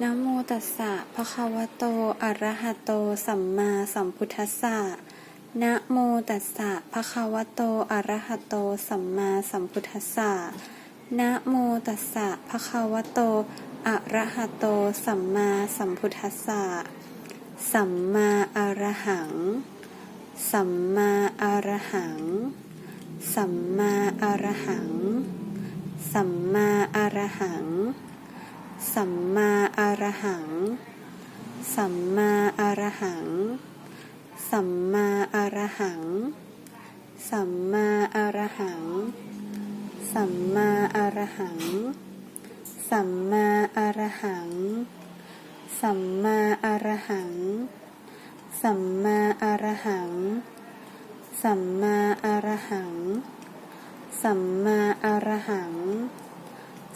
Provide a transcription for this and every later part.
นะโมตัสสะภะคะวะโต อะระหะโต สัมมาสัมพุทธัสสะ นะโมตัสสะภะคะวะโต อะระหะโต สัมมาสัมพุทธัสสะ นะโมตัสสะภะคะวะโต อะระหะโต สัมมาสัมพุทธัสสะ สัมมาอะระหัง สัมมาอะระหัง สัมมาอะระหัง สัมมาอะระหัง สัมมาอะระหัง สัมมาอะระหัง สัมมาอะระหัง สัมมาอะระหัง สัมมาอะระหัง สัมมาอะระหัง สัมมาอะระหัง สัมมาอะระหัง สัมมาอะระหัง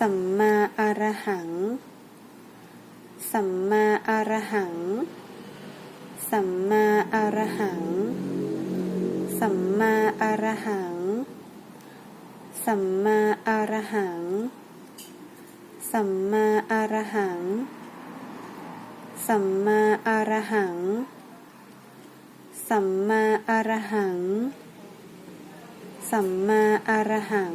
สัมมาอะระหังสัมมาอะระหังสัมมาอะระหังสัมมาอะระหังสัมมาอะระหังสัมมาอะระหังสัมมาอะรหัง สัมมาอะระหัง สัมมาอะรหังสมมาอะระหัง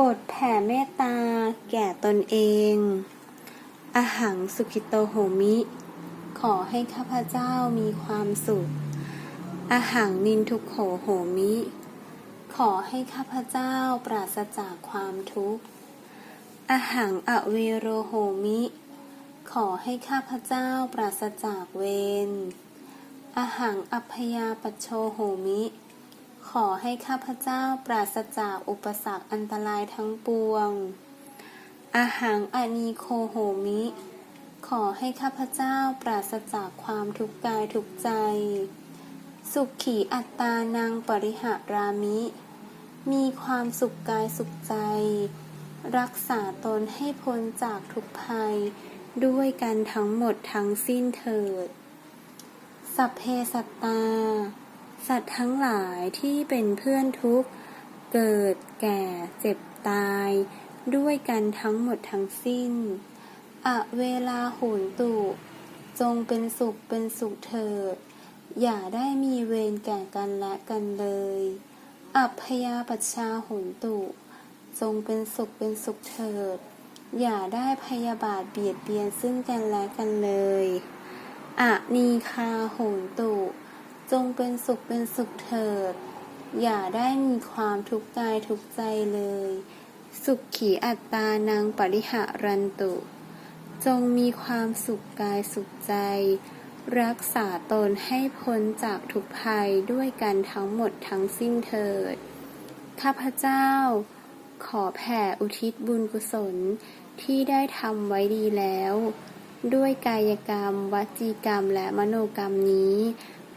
บทแผ่เมตตาแก่ตนเอง อหังสุขิโตโหมิ ขอให้ข้าพเจ้ามีความสุข อหังนินทุกโขโหมิ ขอให้ข้าพเจ้าปราศจากความทุกข์ อหังอเวโรโหมิ ขอให้ข้าพเจ้าปราศจากเวร อหังอัพยาปชโชโหมิ ขอให้ข้าพเจ้าปราศจากอุปสรรคอันตรายทั้งปวง อาหังอนีโคโหมิ ขอให้ข้าพเจ้าปราศจากความทุกข์กายทุกใจ สุขขีอัตตานังปริหารามิ มีความสุขกายสุขใจ รักษาตนให้พ้นจากทุกภัย ด้วยกันทั้งหมดทั้งสิ้นเถิด สัพเพสัตตา สัตว์ทั้งหลายที่เป็นเพื่อนทุกข์ เกิดแก่เจ็บตาย ด้วยกันทั้งหมดทั้งสิ้น อะเวลาหุนตุ จงเป็นสุขเป็นสุขเถิด อย่าได้มีเวรแก่กันและกันเลย อัพยาปัชชาหุนตุ จงเป็นสุขเป็นสุขเถิด อย่าได้พยาบาทเบียดเบียนซึ่งกันและกันเลยอะนีคาโหนตุ จงเป็นสุขเป็นสุขเถิด อย่าได้มีความทุกข์กายทุกใจเลย สุขขีอัตตานังปริหารันตุ จงมีความสุขกายสุขใจ รักษาตนให้พ้นจากทุกภัยด้วยกันทั้งหมดทั้งสิ้นเถิด ข้าพเจ้า ขอแผ่อุทิศบุญกุศลที่ได้ทำไว้ดีแล้ว ด้วยกายกรรม วจีกรรมและมโนกรรมนี้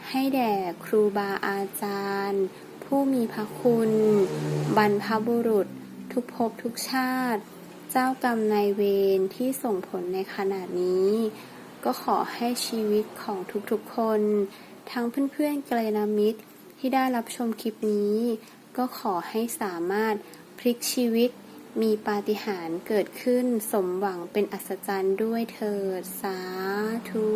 ให้แด่ครูบาอาจารย์ ผู้มีพระคุณ บรรพบุรุษ ทุกภพทุกชาติ เจ้ากรรมนายเวรที่ส่งผลในขณะนี้ ก็ขอให้ชีวิตของทุกๆคน ทั้งเพื่อนๆกลยาณมิตรที่ได้รับชมคลิปนี้ ก็ขอให้สามารถพลิกชีวิตมีปาฏิหาริย์เกิดขึ้นสมหวังเป็นอัศจรรย์ด้วยเถิด สาธุ